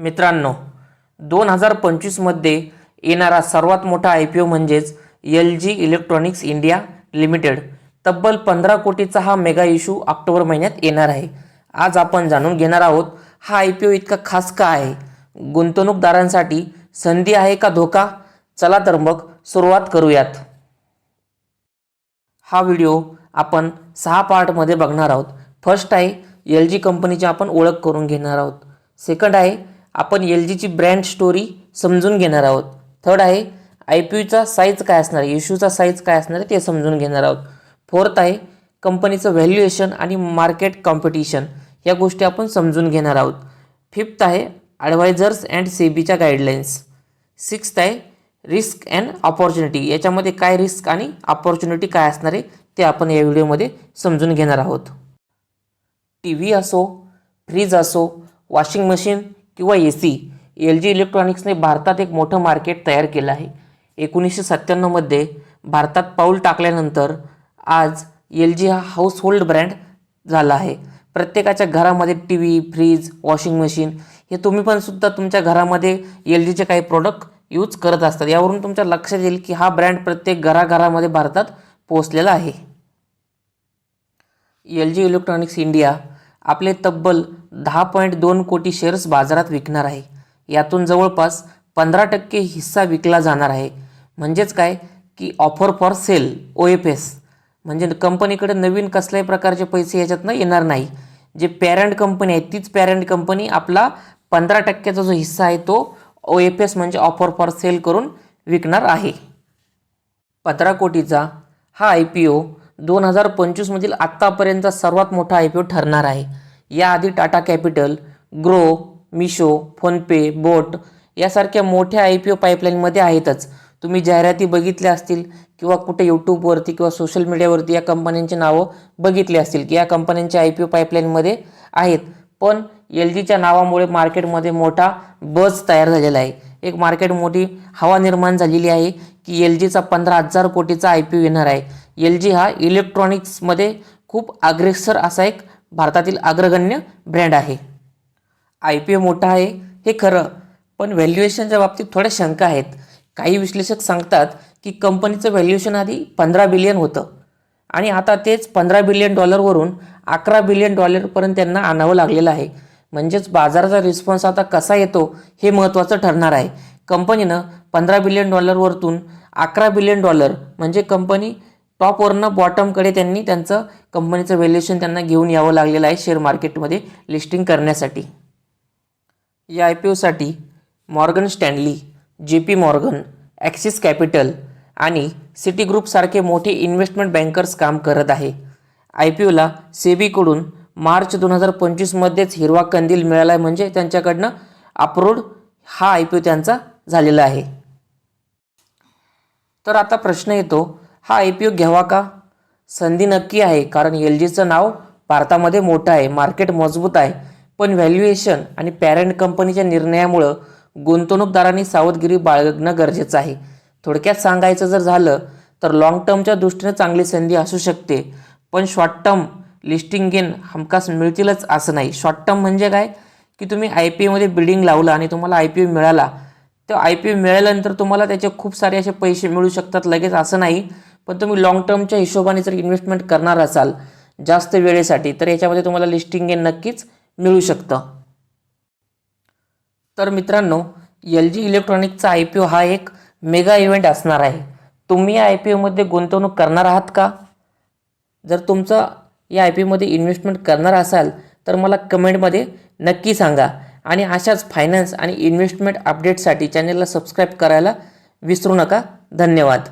मित्रांनो दोन हजार पंचवीसमध्ये येणारा सर्वात मोठा आय पी ओ म्हणजेच L G Electronics India Limited तब्बल पंधरा कोटीचा हा मेगा इश्यू ऑक्टोबर महिन्यात येणार आहे. आज आपण जाणून घेणार आहोत हा आय पी ओ इतका खास का आहे? गुंतवणूकदारांसाठी संधी आहे का धोका? चला तर मग सुरुवात करूयात. हा व्हिडिओ आपण सहा पार्टमध्ये बघणार आहोत. फर्स्ट आहे एल जी कंपनीची आपण ओळख करून घेणार आहोत. सेकंड आहे आपण एल जीची ब्रँड स्टोरी समजून घेणार आहोत. थर्ड आहे आय पी यूचा साईज काय असणार? आहे इश्यूचा साईज काय असणार? आहे ते समजून घेणार आहोत. फोर्थ आहे कंपनीचं व्हॅल्युएशन आणि मार्केट कॉम्पिटिशन या गोष्टी आपण समजून घेणार आहोत. फिफ्थ आहे ॲडवायझर्स अँड सेबीच्या गाईडलाईन्स सिक्स्थ आहे रिस्क अँड ऑपॉर्च्युनिटी याच्यामध्ये काय रिस्क आणि ऑपॉर्च्युनिटी काय असणार आहे ते आपण या व्हिडिओमध्ये समजून घेणार आहोत. टी व्ही असो फ्रीज असो वॉशिंग मशीन किंवा ए सी एल जी इलेक्ट्रॉनिक्सने भारतात एक मोठं मार्केट तयार केलं आहे. एकोणीसशे सत्त्याण्णवमध्ये भारतात पाऊल टाकल्यानंतर आज एल जी हा हाऊसहोल्ड ब्रँड झाला आहे. प्रत्येकाच्या घरामध्ये T V fridge washing machine हे तुम्ही पण सुद्धा तुमच्या घरामध्ये एल जीचे काही प्रोडक्ट यूज करत असतात. यावरून तुमच्या लक्षात येईल की हा ब्रँड प्रत्येक घराघरामध्ये भारतात पोहोचलेला आहे. एल जी इलेक्ट्रॉनिक्स इंडिया आपले तब्बल दहा पॉईंट दोन कोटी शेअर्स बाजारात विकणार आहे. यातून जवळपास पंधरा टक्के हिस्सा विकला जाणार आहे. म्हणजेच काय? की offer for sale O F S म्हणजे कंपनीकडे नवीन कसल्याही प्रकारचे पैसे याच्यातनं येणार नाही. जे पॅरेंट कंपनी आहे तीच पॅरेंट कंपनी आपला पंधरा टक्क्याचा जो हिस्सा आहे तो ओ एफ एस म्हणजे ऑफर फॉर सेल करून विकणार आहे. पंधरा कोटीचा हा आय पी ओ दोन हजार पंचवीसमधील आत्तापर्यंतचा सर्वात मोठा आय पी ओ ठरणार आहे. याआधी Tata Capital Groww Meesho PhonePe boAt यासारख्या मोठ्या आय पी ओ पाईपलाईनमध्ये आहेतच. तुम्ही जाहिराती बघितल्या असतील किंवा कुठे यूट्यूबवरती किंवा सोशल मीडियावरती या कंपन्यांची नावं बघितली असतील की या कंपन्यांच्या आय पी ओ पाईपलाईनमध्ये आहेत. पण एल जीच्या नावामुळे मार्केटमध्ये मोठा बज तयार झालेला आहे. एक मार्केट मोठी हवा निर्माण झालेली आहे की एल जीचा पंधरा हजार कोटीचा आय पी ओ येणार आहे. एल जी हा इलेक्ट्रॉनिक्समध्ये खूप अग्रेसर असा एक भारतातील अग्रगण्य ब्रँड आहे. आय पी ओ मोठा आहे हे खरं पण व्हॅल्युएशनच्या बाबतीत थोड्या शंका आहेत. काही विश्लेषक सांगतात की कंपनीचं व्हॅल्युएशन आधी पंधरा बिलियन होतं. आणि आता तेच पंधरा बिलियन डॉलरवरून अकरा बिलियन डॉलरपर्यंत त्यांना आणावं लागलेलं आहे. म्हणजेच बाजाराचा रिस्पॉन्स आता कसा येतो हे महत्त्वाचं ठरणार आहे. कंपनीनं पंधरा बिलियन डॉलरवरतून अकरा बिलियन डॉलर म्हणजे कंपनी टॉपवरनं बॉटमकडे त्यांनी त्यांचं कंपनीचं व्हॅल्युएशन त्यांना घेऊन यावं लागलेलं आहे शेअर मार्केटमध्ये लिस्टिंग करण्यासाठी. या I P ओसाठी Morgan Stanley J P Morgan Axis Capital आणि सिटी ग्रुपसारखे मोठे इन्व्हेस्टमेंट बँकर्स काम करत आहे. आय पी ओला सेबीकडून मार्च दोन हजार पंचवीसमध्येच हिरवा कंदील मिळाला आहे म्हणजे त्यांच्याकडनं अप्रूव्ड हा आय पी ओ त्यांचा झालेला आहे. तर आता प्रश्न येतो हा आय पी ओ घ्यावा का? संधी नक्की आहे कारण एल जीचं नाव भारतामध्ये मोठं आहे मार्केट मजबूत आहे. पण व्हॅल्युएशन आणि पॅरेंट कंपनीच्या निर्णयामुळं गुंतवणूकदारांनी सावधगिरी बाळगणं गरजेचं आहे. थोडक्यात सांगायचं जर झालं तर लाँग टर्मच्या दृष्टीने चांगली संधी असू शकते पण शॉर्ट टर्म लिस्टिंग गेन हमखास मिळतीलच असं नाही. शॉर्ट टर्म म्हणजे काय? की तुम्ही आय पी एमध्ये बिल्डिंग लावलं आणि तुम्हाला आय पी ओ मिळाला. तर आय पी ओ मिळाल्यानंतर तुम्हाला त्याचे खूप सारे असे पैसे मिळू शकतात लगेच असं नाही. पण तुम्ही लाँग टर्मच्या हिशोबाने जर इन्व्हेस्टमेंट करणार असाल जास्त वेळेसाठी तर याच्यामध्ये तुम्हाला लिस्टिंग हे नक्कीच मिळू शकतं. तर मित्रांनो एल जी इलेक्ट्रॉनिकचा आय पी ओ हा एक मेगा इव्हेंट असणार आहे. तुम्ही या आय पी ओमध्ये गुंतवणूक करणार आहात का? जर तुमचं या आय पी ओमध्ये इन्व्हेस्टमेंट करणार असाल तर मला कमेंटमध्ये नक्की सांगा. आणि अशाच फायनान्स आणि इन्व्हेस्टमेंट अपडेटसाठी चॅनलला सबस्क्राईब करायला विसरू नका. धन्यवाद.